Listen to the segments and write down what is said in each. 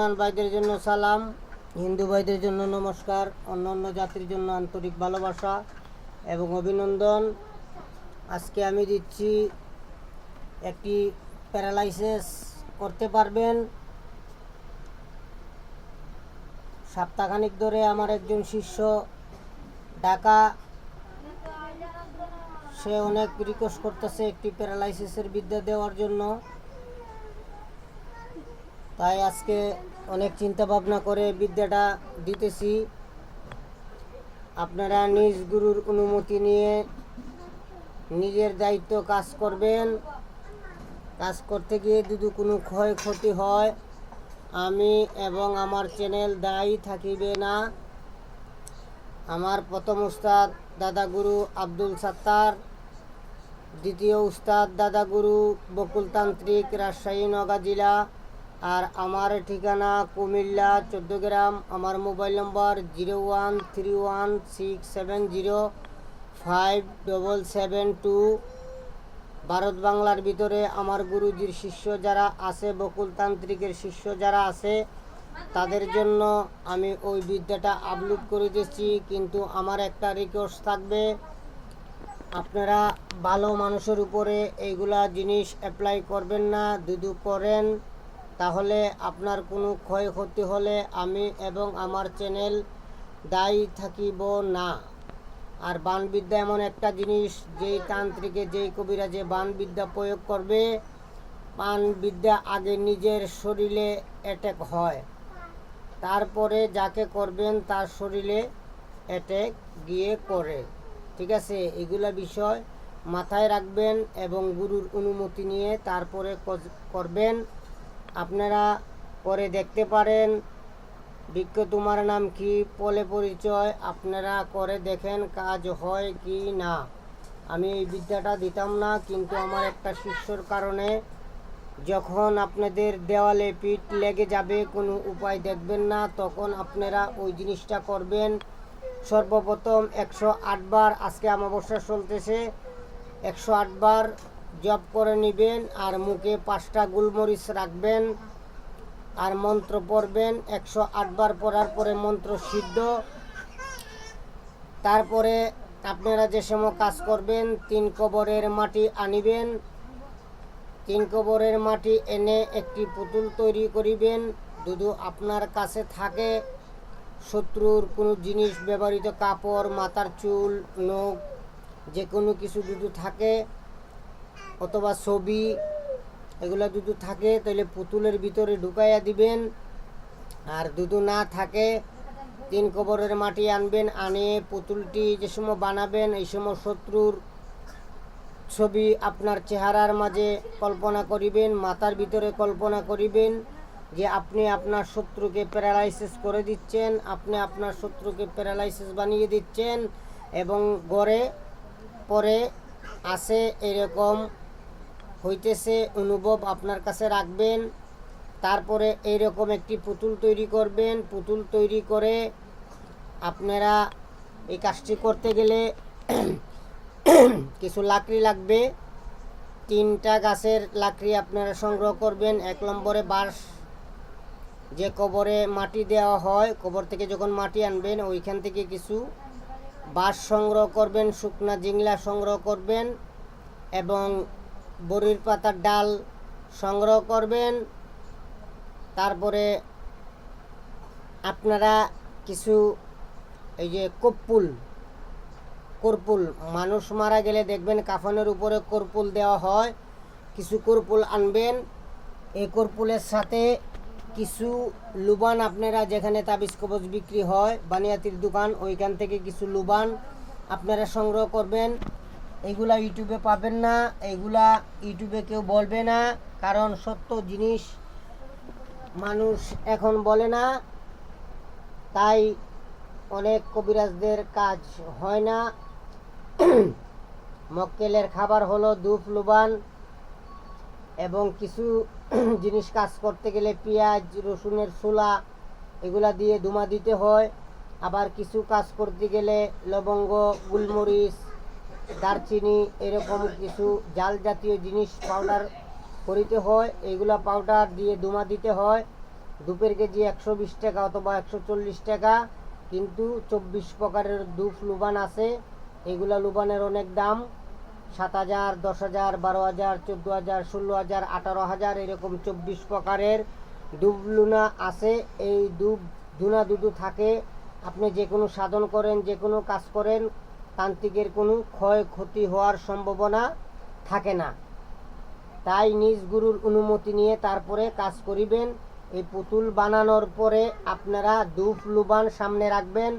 মুসলমান ভাইদের জন্য সালাম, হিন্দু ভাইদের জন্য নমস্কার, অন্য অন্য জাতির জন্য আন্তরিক ভালোবাসা এবং অভিনন্দন। আজকে আমি দিচ্ছি একটি প্যারালাইসিস, করতে পারবেন? সপ্তাহখানিক ধরে আমার একজন শিষ্য ঢাকা, সে অনেক রিকোয়েস্ট করতেছে একটি প্যারালাইসিসের বিদ্যা দেওয়ার জন্য। তাই আজকে অনেক চিন্তা ভাবনা করে বিদ্যাটা দিতেছি। আপনারা নিজ গুরুর অনুমতি নিয়ে নিজের দায়িত্ব কাজ করবেন। কাজ করতে গিয়ে যদি কোনো ক্ষয়ক্ষতি হয়, আমি এবং আমার চ্যানেল দায়ী থাকিবে না। আমার প্রথম উস্তাদ দাদাগুরু আব্দুল সাত্তার, দ্বিতীয় উস্তাদ দাদাগুরু বকুলতান্ত্রিক রাজশাহী নগা জেলা আর আমার ঠিকানা কুমিল্লা চোদ্দগ্রাম আমার mobile number zero one three one six seven zero five double seven two. Bharat বাংলার ভিতরে আমার গুরুজির শিষ্য যারা আছে, বকুলতান্ত্রিকের শিষ্য যারা আছে, তাদের জন্য আমি ওই বিদ্যাটা আপলোড করে দিচ্ছি কিন্তু আমার একটা রিকোয়েস্ট থাকবে। আপনারা ভালো মানুষের উপরে এইগুলা জিনিস অ্যাপ্লাই করবেন না, দুদু করেন। তাহলে আপনার কোনো ক্ষয়ক্ষতি হলে আমি এবং আমার চ্যানেল দায়ী থাকিব না। আর বানবিদ্যা এমন একটা জিনিস, যেই তান্ত্রিকে, যেই কবিরাজে বানবিদ্যা প্রয়োগ করবে, বানবিদ্যা আগে নিজের শরীরে অ্যাটাক হয়। তারপরে যাকে করবেন, তার শরীরে অ্যাটাক গিয়ে করে। ঠিক আছে? এগুলা বিষয় মাথায় রাখবেন এবং গুরুর অনুমতি নিয়ে তারপরে করবেন। আপনারা পরে দেখতে পারেন। বিজ্ঞ তোমার নাম কি? পলে পরিচয়। আপনারা করে দেখেন কাজ হয় কি না। আমি এই বিদ্যাটা দিতাম না, কিন্তু আমার একটা শিষ্যর কারণে যখন আপনাদের দেওয়ালে পিঠ লেগে যাবে, কোনো উপায় দেখবেন না, তখন আপনারা ওই জিনিসটা করবেন। সর্বপ্রথম একশো আটবার আজকে আমাবস্যা চলতেছে। একশো আটবার জপ করে নেবেন আর মুখে পাঁচটা গোলমরিচ রাখবেন আর মন্ত্র পড়বেন। একশো আটবার পড়ার পরে মন্ত্র সিদ্ধ। তারপরে আপনারা যে সময় কাজ করবেন, তিন কবরের মাটি আনিবেন। তিন কবরের মাটি এনে একটি পুতুল তৈরি করিবেন। যদি আপনার কাছে থাকে, শত্রুর কোনো জিনিস, ব্যবহৃত কাপড়, মাথার চুল, নখ যে কোনো কিছু যদি থাকে অথবা ছবি, এগুলো যদি থাকে, তাহলে পুতুলের ভিতরে ঢুকাইয়া দিবেন। আর দুধু না থাকে, তিন কবরের মাটি আনবেন, আনে পুতুলটি যে সময় বানাবেন, এই সময় শত্রুর ছবি আপনার চেহারার মাঝে কল্পনা করিবেন, মাথার ভিতরে কল্পনা করিবেন যে আপনি আপনার শত্রুকে প্যারালাইসিস করে দিচ্ছেন, আপনি আপনার শত্রুকে প্যারালাইসিস বানিয়ে দিচ্ছেন এবং গড়ে, পরে আসে এরকম হইতেছে, অনুভব আপনার কাছে রাখবেন। তারপরে এইরকম একটি পুতুল তৈরি করবেন। পুতুল তৈরি করে আপনারা এই কাজটি করতে গেলে কিছু লাকড়ি লাগবে। তিনটা গাছের লাকড়ি আপনারা সংগ্রহ করবেন। এক নম্বরে বাঁশ, যে কবরে মাটি দেওয়া হয়, কবর থেকে যখন মাটি আনবেন, ওইখান থেকে কিছু বাঁশ সংগ্রহ করবেন, শুকনা জিংলা সংগ্রহ করবেন এবং বড়ির পাতার ডাল সংগ্রহ করবেন। তারপরে আপনারা কিছু এই যে কপ্পুল কর্পুল, মানুষ মারা গেলে দেখবেন কাফনের উপরে কর্পুল দেওয়া হয়। কিছু কর্পুল আনবেন। এই কর্পুলের সাথে কিছু লুবান আপনারা যেখানে তাবিজ কবজ বিক্রি হয়, বানিয়াতির দোকান, ওইখান থেকে কিছু লুবান আপনারা সংগ্রহ করবেন। এগুলা ইউটিউবে পাবেন না, এগুলা ইউটিউবে কেউ বলবে না, কারণ সত্য জিনিস মানুষ এখন বলে না। তাই অনেক কবিরাজদের কাজ হয় না। মক্কেলের খাবার হলো ধূপ লুবান এবং কিছু জিনিস কাজ করতে গেলে পেঁয়াজ, রসুনের ছোলা এগুলা দিয়ে ধুমা দিতে হয়। আবার কিছু কাজ করতে গেলে লবঙ্গ, গুলমরিচ দারচিনি, এরকম কিছু জাল জাতীয় জিনিস পাউডার করিতে হয়। এইগুলা পাউডার দিয়ে দুমা দিতে হয়। ধূপের কেজি একশো বিশ টাকা অথবা একশো চল্লিশ টাকা। কিন্তু চব্বিশ প্রকারের ধূপ লুবান আছে। এগুলা লুবানের অনেক দাম। সাত হাজার, দশ হাজার, বারো হাজার, চোদ্দ হাজার, ষোলো হাজার, আঠারো হাজার, এরকম চব্বিশ প্রকারের ধূপ লুনা আছে। এই ধূপ ধুনা দুধু থাকে। আপনি যে কোনো সাধন করেন যে কোনো কাজ করেন তান্ত্রিকের কোনো ক্ষয়ক্ষতি হওয়ার সম্ভাবনা থাকে না। তাই নিজ গুরুর অনুমতি নিয়ে তারপরে কাজ করিবেন। এই পুতুল বানানোর পরে আপনারা ধূপ লুবান সামনে রাখবেন।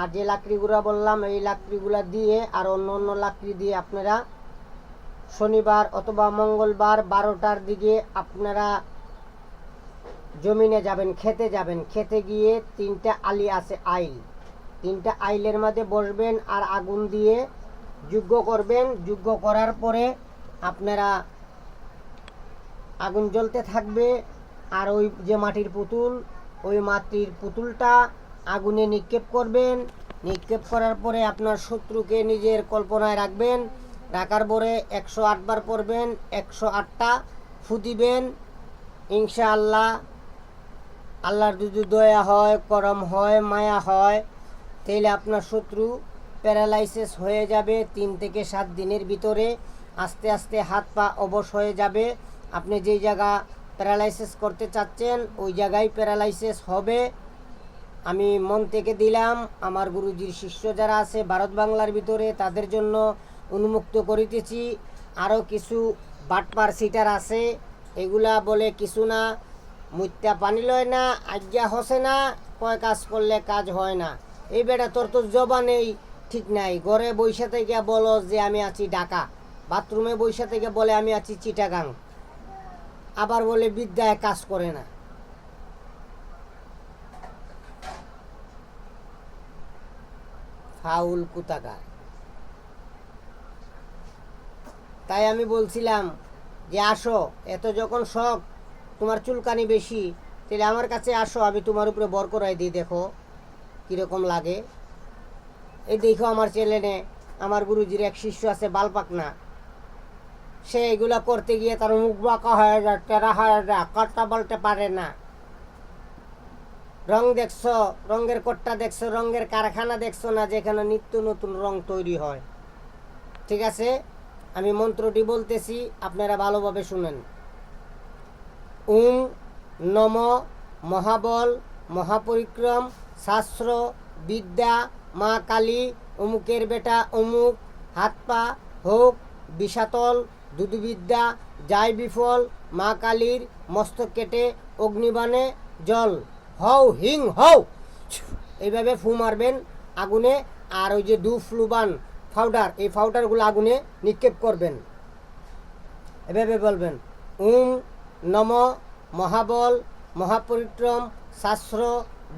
আর যে লাকড়িগুলা বললাম, এই লাকড়িগুলা দিয়ে আর অন্য অন্য লাকড়ি দিয়ে আপনারা শনিবার অথবা মঙ্গলবার বারোটার দিকে আপনারা জমিনে যাবেন খেতে যাবেন। খেতে গিয়ে তিনটা আলি আছে, আইল। তিনটা আইলের মধ্যে বসবেন আর আগুন দিয়ে যুদ্ধ করবেন। যুদ্ধ করার পরে আপনারা আগুন জ্বলতে থাকবে আর ওই যে মাটির পুতুল, ওই মাটির পুতুলটা আগুনে নিক্ষেপ করবেন। নিক্ষেপ করার পরে আপনার শত্রুকে নিজের কল্পনায় রাখবেন। রাখার পরে একশো আটবার পড়বেন, একশো আটটা ফুদিবেন ইনশাআল্লাহ আল্লাহর যদি দয়া হয়, করম হয়, মায়া হয় তাহলে আপনার শত্রু প্যারালাইসিস হয়ে যাবে তিন থেকে সাত দিনের ভিতরে। আস্তে আস্তে হাত পা অবশ হয়ে যাবে। আপনি যেই জায়গা প্যারালাইসিস করতে চাচ্ছেন, ওই জায়গায় প্যারালাইসিস হবে। আমি মন থেকে দিলাম, আমার গুরুজির শিষ্য যারা আছে ভারত বাংলার ভিতরে, তাদের জন্য উন্মুক্ত করিতেছি। আরও কিছু বাটপার সিটার আছে, এগুলা বলে কিছু না। মুত্যা পানি লয় না, আজ্ঞা হসে না, কয় কাজ করলে কাজ হয় না। এই বেটা, তোর তো জবানেই ঠিক নাই। ঘরে বৈশা থেকে বলো যে আমি আছি ঢাকা। বাথরুমে বৈশা থেকে বলে আমি আছি চিটাগাং। আবার বলে বিদ্যায় কাজ করে না। ফাউল কুতাকার। তাই আমি বলছিলাম যে আসো, এত যখন শখ, তোমার চুলকানি বেশি, তাহলে আমার কাছে আসো, আমি তোমার উপরে বর করাই দিই, দেখো। কীরকম লাগে? এই দেখো আমার চ্যানেলে আমার গুরুজির এক শিষ্য আছে বালপাকনা। সে এগুলা করতে গিয়ে তার মুখ বাঁকা হয়ে যায়, টেরা হয়ে যায় কট্টা বলতে পারে না। রং দেখছ, রঙের কট্টা দেখছ, রঙের কারখানা দেখছ না, যেখানে নিত্য নতুন রং তৈরি হয়। ঠিক আছে? আমি মন্ত্রটি বলতেছি, আপনারা ভালোভাবে শুনেন। উম, নম, মহাবল, মহাপরিক্রম শাস্ত্র, বিদ্যা, মা কালী, অমুকের বেটা অমুক, হাত পা, হোক, বিষাতল, দুধবিদ্যা যায় বিফল, মা কালীর মস্তক কেটে অগ্নিবাণে জল। হও, হিং, হও! এইভাবে ফু মারবেন আগুনে, আর ওই যে দু ফ্লুবান পাউডার, এই পাউডারগুলো আগুনে নিক্ষেপ করবেন। এভাবে বলবেন উম নম মহাবল, মহাপরিক্রম, শাস্ত্র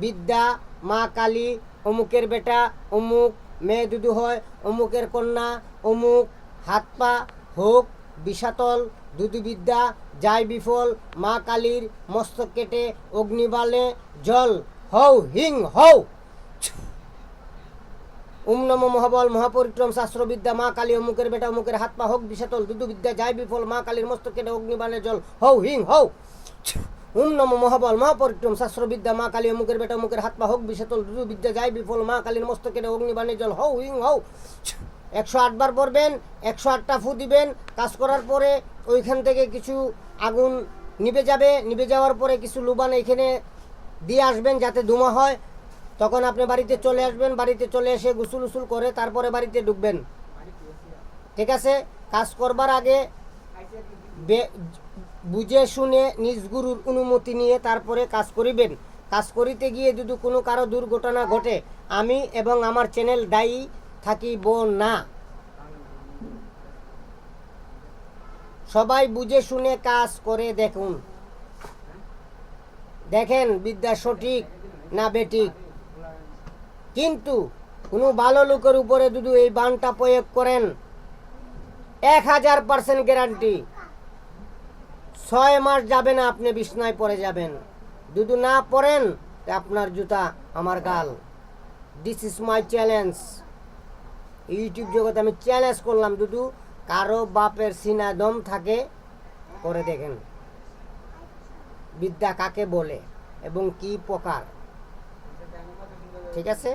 বিদ্যা, মা কালী, অমুকের বেটা, অমুক, মেয়ে দুদু হয়, অমুকের কন্যা, অমুক, হাত পা, হোক, বিষাতল দুদুবিদ্যা যায় বিফল, মা কালীর মস্তক কেটে অগ্নিবালে জল হৌ হিং হৌ উম নম মহাবল, মহাপরিক্রম, শাস্ত্রবিদ্যা, মা কালী, অমুকের বেটা, অমুকের হাত পা, হোক, বিষাতল, দুদু বিদ্যা যায় বিফল, মা কালীর মস্তক কেটে অগ্নিবালে জল হৌ হিং, হও। উম নম মহাবল, মা মহাপরিক্রম শাস্ত্রবিদ্যা, মা কালী, অমুকের বেটা, অমুকের হাত পা হোক বিষাতল দুদু বিদ্যা যায়, বিফল, মা কালীর মস্তক কেটে অগ্নিবাণে জল হও হিং হও একশো আটবার পড়বেন, একশো আটটা ফু দিবেন, কাজ করার পরে ওইখান থেকে কিছু আগুন নিভে যাবে, নিভে যাওয়ার পরে কিছু লুবান এখানে দিয়ে আসবেন যাতে ধুমা হয়। তখন আপনি বাড়িতে চলে আসবেন, বাড়িতে চলে এসে গুসুল উসুল করে তারপরে বাড়িতে ঢুকবেন। ঠিক আছে? কাজ করবার আগে বুঝে শুনে নিজ গুরুর অনুমতি নিয়ে তারপরে কাজ করিবেন। কাজ করিতে গিয়ে যদি কোনো কারও দুর্ঘটনা ঘটে, আমি এবং আমার চ্যানেল দায়ী থাকিব না। সবাই বুঝে শুনে কাজ করে দেখুন। দেখেন, বিদ্যা সঠিক না বেঠিক? কিন্তু কোনো ভালো লোকের উপরে যদি এই বানটা প্রয়োগ করেন, এক হাজার পার্সেন্ট গ্যারান্টি। ছয় মাস যাবেন আপনি, বিছনায় পরে যাবেন। যদি না পড়েন আপনার জুতা, আমার গাল। This is my challenge YouTube জগতে আমি চ্যালেঞ্জ করলাম দুদু কারও বাপের সিনা দম থাকে, করে দেখেন। বিদ্যা কাকে বলে এবং কি প্রকার। ঠিক আছে?